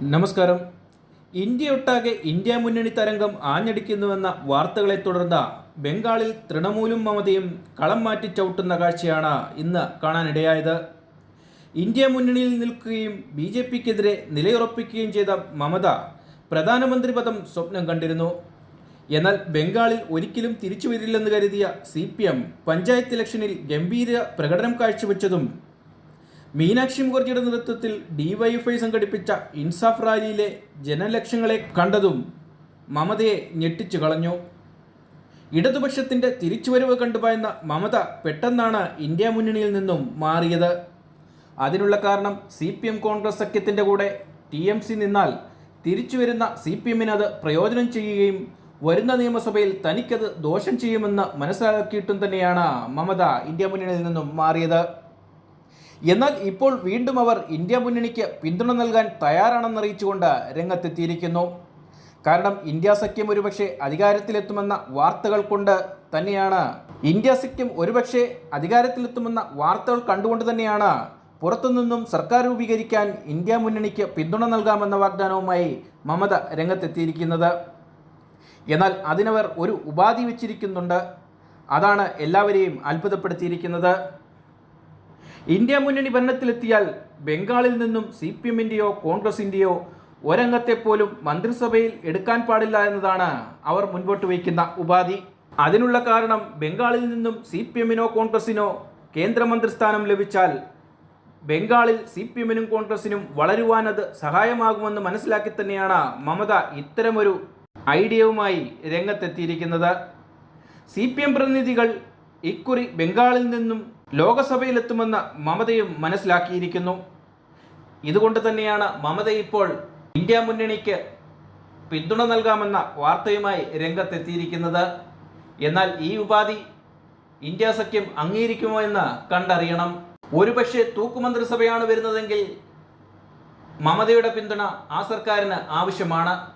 നമസ്കാരം. ഇന്ത്യയൊട്ടാകെ ഇന്ത്യ മുന്നണി തരംഗം ആഞ്ഞടിക്കുന്നുവെന്ന വാർത്തകളെ തുടർന്ന് ബംഗാളിൽ തൃണമൂലും മമതയും കളം മാറ്റി ചവിട്ടുന്ന കാഴ്ചയാണ് ഇന്ന് കാണാനിടയായത്. ഇന്ത്യ മുന്നണിയിൽ നിൽക്കുകയും ബി ജെ പിക്കെതിരെ നിലയുറപ്പിക്കുകയും ചെയ്ത മമത പ്രധാനമന്ത്രി പദം സ്വപ്നം കണ്ടിരുന്നു. എന്നാൽ ബംഗാളിൽ ഒരിക്കലും തിരിച്ചു വരില്ലെന്ന് കരുതിയ സി പി എം പഞ്ചായത്ത് ഇലക്ഷനിൽ ഗംഭീര പ്രകടനം കാഴ്ചവെച്ചതും മീനാക്ഷി മുഖർജിയുടെ നേതൃത്വത്തിൽ ഡിവൈഎഫ്ഐ സംഘടിപ്പിച്ച ഇൻസാഫ് റാലിയിലെ ജനലക്ഷങ്ങളെ കണ്ടതും മമതയെ ഞെട്ടിച്ചു കളഞ്ഞു. ഇടതുപക്ഷത്തിന്റെ തിരിച്ചുവരവ് കണ്ടുപോയെന്ന മമത പെട്ടെന്നാണ് ഇന്ത്യ മുന്നണിയിൽ നിന്നും മാറിയത്. അതിനുള്ള കാരണം സി പി എം കോൺഗ്രസ് സഖ്യത്തിന്റെ കൂടെ ടി എം സി നിന്നാൽ തിരിച്ചുവരുന്ന സി പി എമ്മിന് അത് പ്രയോജനം ചെയ്യുകയും വരുന്ന നിയമസഭയിൽ തനിക്കത് ദോഷം ചെയ്യുമെന്ന് മനസ്സിലാക്കിയിട്ടും തന്നെയാണ് മമത ഇന്ത്യ മുന്നണിയിൽ നിന്നും മാറിയത്. എന്നാൽ ഇപ്പോൾ വീണ്ടും അവർ ഇന്ത്യ മുന്നണിക്ക് പിന്തുണ നൽകാൻ തയ്യാറാണെന്നറിയിച്ചുകൊണ്ട് രംഗത്തെത്തിയിരിക്കുന്നു. കാരണം ഇന്ത്യ സഖ്യം ഒരുപക്ഷെ അധികാരത്തിലെത്തുമെന്ന വാർത്തകൾ കൊണ്ട് തന്നെയാണ്. ഇന്ത്യ സഖ്യം ഒരുപക്ഷെ അധികാരത്തിലെത്തുമെന്ന വാർത്തകൾ കണ്ടുകൊണ്ട് തന്നെയാണ് പുറത്തുനിന്നും സർക്കാർ രൂപീകരിക്കാൻ ഇന്ത്യ മുന്നണിക്ക് പിന്തുണ നൽകാമെന്ന വാഗ്ദാനവുമായി മമത രംഗത്തെത്തിയിരിക്കുന്നത്. എന്നാൽ അതിനവർ ഒരു ഉപാധി വെച്ചിരിക്കുന്നുണ്ട്. അതാണ് എല്ലാവരെയും അത്ഭുതപ്പെടുത്തിയിരിക്കുന്നത്. ഇന്ത്യ മുന്നണി ഭരണത്തിലെത്തിയാൽ ബംഗാളിൽ നിന്നും സി പി എമ്മിന്റെയോ കോൺഗ്രസിന്റെയോ ഒരംഗത്തെപ്പോലും മന്ത്രിസഭയിൽ എടുക്കാൻ പാടില്ല എന്നതാണ് അവർ മുൻപോട്ട് വയ്ക്കുന്ന ഉപാധി. അതിനുള്ള കാരണം ബംഗാളിൽ നിന്നും സി പി എമ്മിനോ കോൺഗ്രസിനോ കേന്ദ്രമന്ത്രിസ്ഥാനം ലഭിച്ചാൽ ബംഗാളിൽ സി പി എമ്മിനും കോൺഗ്രസിനും വളരുവാനത് സഹായമാകുമെന്ന് മനസ്സിലാക്കി തന്നെയാണ് മമത ഇത്തരമൊരു ഐഡിയവുമായി രംഗത്തെത്തിയിരിക്കുന്നത്. സി പി എം പ്രതിനിധികൾ ഇക്കുറി ബംഗാളിൽ നിന്നും ലോകസഭയിലെത്തുമെന്ന് മമതയും മനസ്സിലാക്കിയിരിക്കുന്നു. ഇതുകൊണ്ട് തന്നെയാണ് മമത ഇപ്പോൾ ഇന്ത്യ മുന്നണിക്ക് പിന്തുണ നൽകാമെന്ന വാർത്തയുമായി രംഗത്തെത്തിയിരിക്കുന്നത്. എന്നാൽ ഈ ഉപാധി ഇന്ത്യ സഖ്യം അംഗീകരിക്കുമോ എന്ന് കണ്ടറിയണം. ഒരുപക്ഷെ തൂക്കുമന്ത്രിസഭയാണ് വരുന്നതെങ്കിൽ മമതയുടെ പിന്തുണ ആ സർക്കാരിന് ആവശ്യമാണ്.